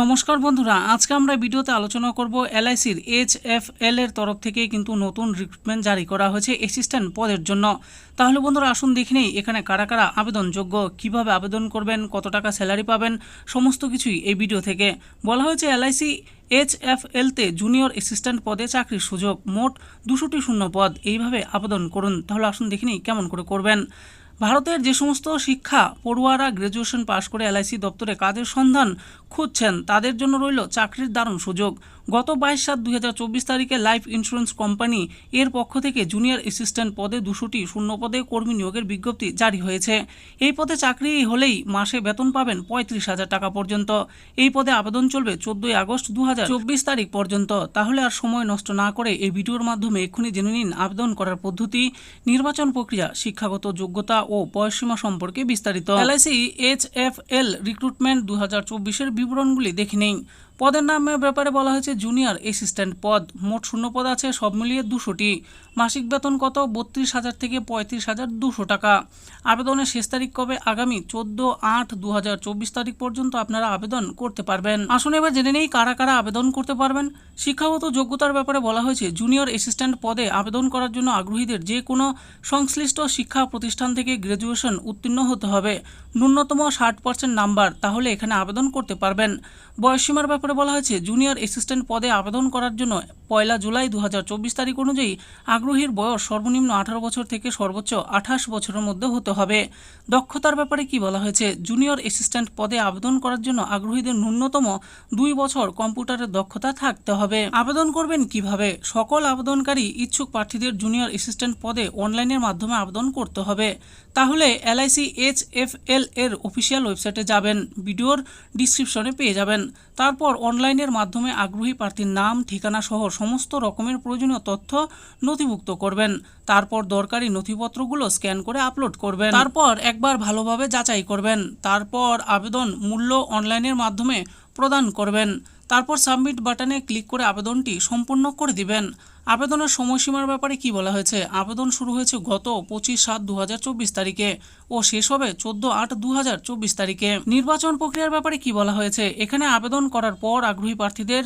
নমস্কার বন্ধুরা, আজকে আমরা ভিডিওতে আলোচনা করব এলআইসির এইচ এফ এল এর তরফ থেকে কিন্তু নতুন রিক্রুটমেন্ট জারি করা হয়েছে অ্যাসিস্ট্যান্ট পদের জন্য। তাহলে বন্ধুরা, আসুন দেখে নেই, এখানে কারা কারা আবেদনযোগ্য, কীভাবে আবেদন করবেন, কত টাকা স্যালারি পাবেন, সমস্ত কিছুই এই ভিডিও থেকে। বলা হয়েছে এলআইসি এলতে জুনিয়র অ্যাসিস্ট্যান্ট পদে চাকরির সুযোগ, মোট দুশোটি শূন্য পদ, এইভাবে আবেদন করুন। তাহলে আসুন দেখে নিই কেমন করে করবেন। ভারতের যে সমস্ত শিক্ষা পড়ুয়ারা গ্র্যাজুয়েশন পাশ করে এলআইসি দপ্তরে কাজের সন্ধান খুঁজছেন, তাদের জন্য রইল চাকরির দারুণ সুযোগ। গত বাইশ সাত দুই তারিখে লাইফ ইন্স্যুরেন্স কোম্পানি এর পক্ষ থেকে জুনিয়র অ্যাসিস্ট্যান্ট পদে দুশোটি শূন্য পদে কর্মী নিয়োগের বিজ্ঞপ্তি জারি হয়েছে। এই পদে চাকরি হলেই মাসে বেতন পাবেন পঁয়ত্রিশ হাজার টাকা পর্যন্ত। এই পদে আবেদন চলবে চোদ্দই আগস্ট দু তারিখ পর্যন্ত। তাহলে আর সময় নষ্ট না করে এই ভিডিওর মাধ্যমে এক্ষুনি জেনে নিন আবেদন করার পদ্ধতি, নির্বাচন প্রক্রিয়া, শিক্ষাগত যোগ্যতা ও বয়সসীমা সম্পর্কে বিস্তারিত। LIC, H F L, recruitment দু হাজার চব্বিশের বিবরণগুলি দেখে নেই পদের নামের ব্যাপারে বলা হয়েছে জুনিয়র অ্যাসিস্ট্যান্ট পদ। মোট শূন্য পদ আছে, সব মিলিয়ে দুশোটি। মাসিক বেতন কত? বত্রিশ হাজার থেকে পঁয়ত্রিশ হাজার দুশো টাকা। আবেদনের শেষ তারিখ কবে? আগামী চোদ্দ আট দু হাজার চব্বিশ তারিখ পর্যন্ত আপনারা আবেদন করতে পারবেন। আসুন এবার জেনে নেই কারা কারা আবেদন করতে পারবেন। শিক্ষাগত যোগ্যতার ব্যাপারে বলা হয়েছে, জুনিয়র অ্যাসিস্ট্যান্ট পদে আবেদন করার জন্য আগ্রহীদের যে কোনো সংশ্লিষ্ট শিক্ষা প্রতিষ্ঠান থেকে গ্র্যাজুয়েশন উত্তীর্ণ হতে হবে। ন্যূনতম ষাট পার্সেন্ট নাম্বার, তাহলে এখানে আবেদন করতে পারবেন। বয়সসীমার ব্যাপারে বলা হয়েছে জুনিয়র অ্যাসিস্ট্যান্ট পদে আবেদন করার জন্য পয়লা জুলাই দু হাজার চব্বিশ তারিখ অনুযায়ী আগ্রহীর বয়স সর্বনিম্ন আঠারো বছর থেকে সর্বোচ্চ আঠাশ বছরের মধ্যে হতে হবে। দক্ষতার ব্যাপারে কি বলা হয়েছে? জুনিয়র অ্যাসিস্ট্যান্ট পদে আবেদন করার জন্য আগ্রহীদের ন্যূনতম দুই বছর কম্পিউটারের দক্ষতা থাকতে হবে। আবেদন করবেন কীভাবে? সকল আবেদনকারী ইচ্ছুক প্রার্থীদের জুনিয়র অ্যাসিস্ট্যান্ট পদে অনলাইনের মাধ্যমে আবেদন করতে হবে। তাহলে এলআইসি এইচ এফ এল এর অফিসিয়াল ওয়েবসাইটে যাবেন। ভিডিওর ডিসক্রিপশনে পেয়ে যাবেন। তারপর অনলাইনের মাধ্যমে আগ্রহী প্রার্থীর নাম, ঠিকানা সহ সমস্ত রকমের প্রয়োজনীয় তথ্য নথিভুক্ত করবেন। তারপর দরকারি নথিপত্রগুলো স্ক্যান করে আপলোড করবেন। তারপর একবার ভালোভাবে যাচাই করবেন। তারপর আবেদন মূল্য অনলাইনের মাধ্যমে প্রদান করবেন। তারপর সাবমিট বাটনে ক্লিক করে আবেদনটি সম্পূর্ণ করে দিবেন। আবেদনের সময়সীমার ব্যাপারে কি বলা হয়েছে? আবেদন শুরু হয়েছে গত পঁচিশ সাত দু তারিখে ও শেষ হবে চোদ্দ আট দু তারিখে। নির্বাচন প্রক্রিয়ার ব্যাপারে কি বলা হয়েছে? এখানে আবেদন করার পর আগ্রহী প্রার্থীদের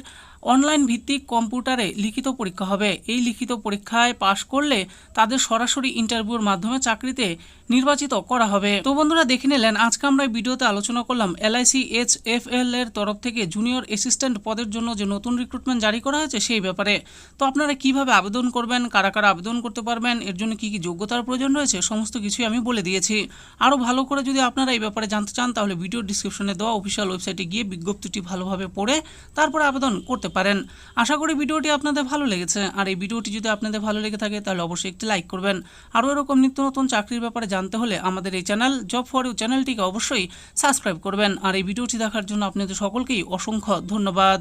অনলাইন ভিত্তিক কম্পিউটারে লিখিত পরীক্ষা হবে। এই লিখিত পরীক্ষায় পাশ করলে তাদের সরাসরি ইন্টারভিউর মাধ্যমে চাকরিতে নির্বাচিত করা হবে। তো বন্ধুরা, দেখে নিলেন, আজকে আমরা ভিডিওতে আলোচনা করলাম এলআইসি এইচ এফ এল এর তরফ থেকে জুনিয়র অ্যাসিস্ট্যান্ট পদের জন্য যে নতুন রিক্রুটমেন্ট জারি করা হয়েছে সেই ব্যাপারে। তো আপনারা কীভাবে আবেদন করবেন, কারা কারা আবেদন করতে পারবেন, এর জন্য কি কি যোগ্যতার প্রয়োজন রয়েছে, সমস্ত কিছুই আমি বলে দিয়েছি। আরও ভালো করে যদি আপনারা এই ব্যাপারে জানতে চান, তাহলে ভিডিও ডিসক্রিপশনে দেওয়া অফিসিয়াল ওয়েবসাইটে গিয়ে বিজ্ঞপ্তিটি ভালোভাবে পড়ে তারপরে আবেদন করতে পারেন। আশা করি ভিডিওটি আপনাদের ভালো লেগেছে। আর এই ভিডিওটি যদি আপনাদের ভালো লেগে থাকে, তাহলে অবশ্যই একটি লাইক করবেন। আরও এরকম নিত্য নতুন চাকরির ব্যাপারে জানতে হলে আমাদের এই চ্যানেল জব ফর ইউ চ্যানেলটিকে অবশ্যই সাবস্ক্রাইব করবেন। আর এই ভিডিওটি দেখার জন্য আপনাদের সকলকেই অসংখ্য ধন্যবাদ।